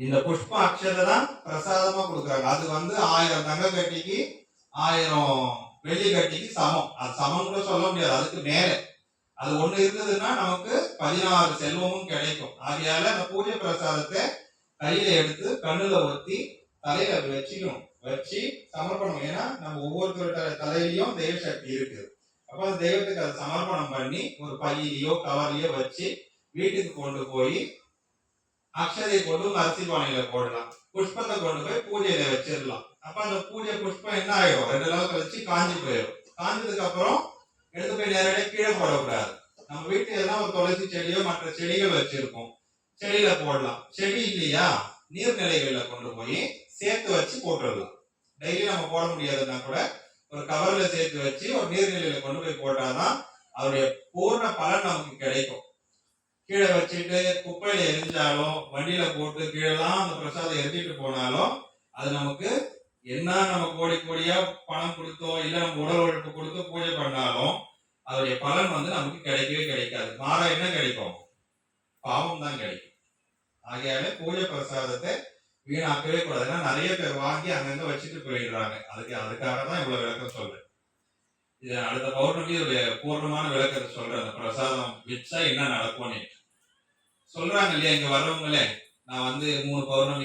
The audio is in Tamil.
இந்த புஷ்ப அக்ஷதை தான் பிரசாதமா கொடுக்குறாங்க. அது வந்து ஆயிரம் தங்க கட்டிக்கு ஆயிரம் வெள்ளி கட்டிக்கு சமம். அது சமம் கூட சொல்ல முடியாது. அதுக்கு மேல. அது ஒண்ணு இருந்ததுன்னா நமக்கு பதினாறு செல்வமும் கிடைக்கும். ஆகையால அந்த பூஜை பிரசாதத்தை கையில எடுத்து கண்ணுல ஒத்தி தலையில வச்சுக்கணும். வச்சு சமர்ப்பணம். ஏன்னா நம்ம ஒவ்வொருத்தரோட தலையிலயும் தெய்வ சக்தி இருக்குது. அப்ப அந்த தெய்வத்துக்கு அதை சமர்ப்பணம் பண்ணி ஒரு பையிலையோ கவர்லயோ வச்சு வீட்டுக்கு கொண்டு போய் அக்ஷதையை கொண்டு அரிசி பானையில போடலாம். புஷ்பத்தை கொண்டு போய் பூஜையில வச்சிடலாம். அப்ப அந்த பூஜை புஷ்பம் என்ன ஆயிடும் ரெண்டு நாள் கழிச்சு காஞ்சி போயிடும் காஞ்சதுக்கு அப்புறம் எடுத்து போய் நேரடியாக கீழே போடக்கூடாது. நம்ம வீட்டுல எல்லாம் ஒரு துளசி செடியோ மற்ற செடிகள் வச்சிருக்கோம் செடியில போடலாம். செடி இல்லையா? நீர்நிலைகள்ல கொண்டு போய் சேர்த்து வச்சு போட்டுடலாம். டெய்லி நம்ம போட முடியாதுன்னா கூட ஒரு கவர்ல சேர்த்து வச்சு ஒரு நீர்நிலையில கொண்டு போய் போட்டாதான் அவருடைய பூர்ண பலன் நமக்கு கிடைக்கும் கீழே வச்சுட்டு குப்பையில எரிஞ்சாலும் வண்டியில போட்டு கீழெல்லாம் அந்த பிரசாதம் எரிஞ்சிட்டு போனாலும் அது நமக்கு என்ன நம்ம கோடி கோடியா பணம் கொடுத்தோம் இல்ல நம்ம உடல் உழைப்பு கொடுத்து பூஜை பண்ணாலும் அதோடைய பலன் வந்து நமக்கு கிடைக்கவே கிடைக்காது. மாறா என்ன கிடைக்கும்? பாவம் தான் கிடைக்கும். ஆகையால பூஜை பிரசாதத்தை வீணாக்கவே கூடாது. ஏன்னா நிறைய பேர் வாங்கி அங்கங்க வச்சுட்டு போயிடுறாங்க. அதுக்கு அதுக்காக தான் இவ்வளவு விளக்கம் சொல்றேன். இது அடுத்த பௌர்ணமி இதோடைய பூர்ணமான விளக்கத்தை சொல்றேன். அந்த பிரசாதம் வச்சா என்ன நடக்கும்னு. சொல்றாங்க இல்லையா இங்க வர்றவங்களே நான் வந்து மூணு பௌர்ணமி